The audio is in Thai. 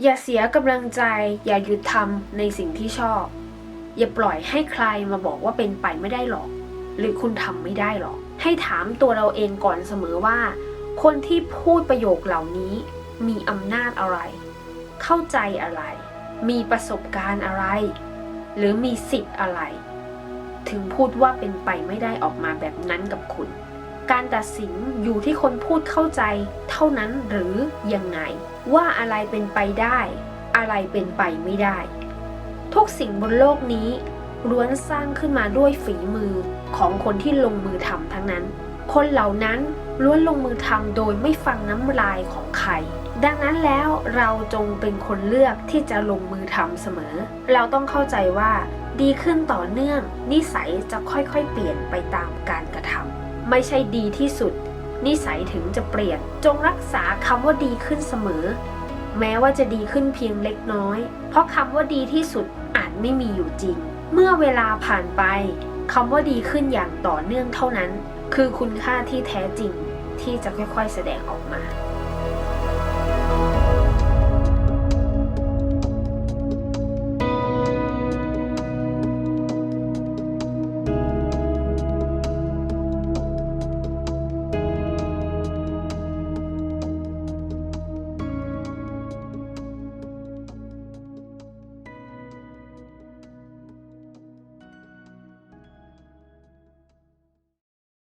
อย่าเสียกำลังใจ อย่าหยุดทำในสิ่งที่ชอบ อย่าปล่อยให้ใครมาบอกว่าเป็นไปไม่ได้หรอก หรือคุณทำไม่ได้หรอก ให้ถามตัวเราเองก่อนเสมอว่า คนที่พูดประโยคเหล่านี้ มีอำนาจอะไร เข้าใจอะไร มีประสบการณ์อะไร หรือมีสิทธิ์อะไร ถึงพูดว่าเป็นไปไม่ได้ออกมาแบบนั้นกับคุณ การตัดสินอยู่ที่คนพูดเข้าใจเท่านั้นหรือยังไง ว่าอะไรเป็นไปได้ อะไรเป็นไปไม่ได้ ทุกสิ่งบนโลกนี้ล้วนสร้างขึ้นมาด้วยฝีมือของคนที่ลงมือทำทั้งนั้น คนเหล่านั้นล้วนลงมือทำโดยไม่ฟังน้ำลายของใคร ดังนั้นแล้วเราจงเป็นคนเลือกที่จะลงมือทำเสมอ เราต้องเข้าใจว่าดีขึ้นต่อเนื่อง นิสัยจะค่อยๆ เปลี่ยนไปตามการกระทำ ไม่ใช่ดีที่สุด นิสัยถึงจะเปลี่ยน จงรักษาคำว่าดีขึ้นเสมอ แม้ว่าจะดีขึ้นเพียงเล็กน้อย เพราะคำว่าดีที่สุดอาจไม่มีอยู่จริง เมื่อเวลาผ่านไปคำว่าดีขึ้นอย่างต่อเนื่องเท่านั้น คือคุณค่าที่แท้จริงที่จะค่อยๆแสดงออกมา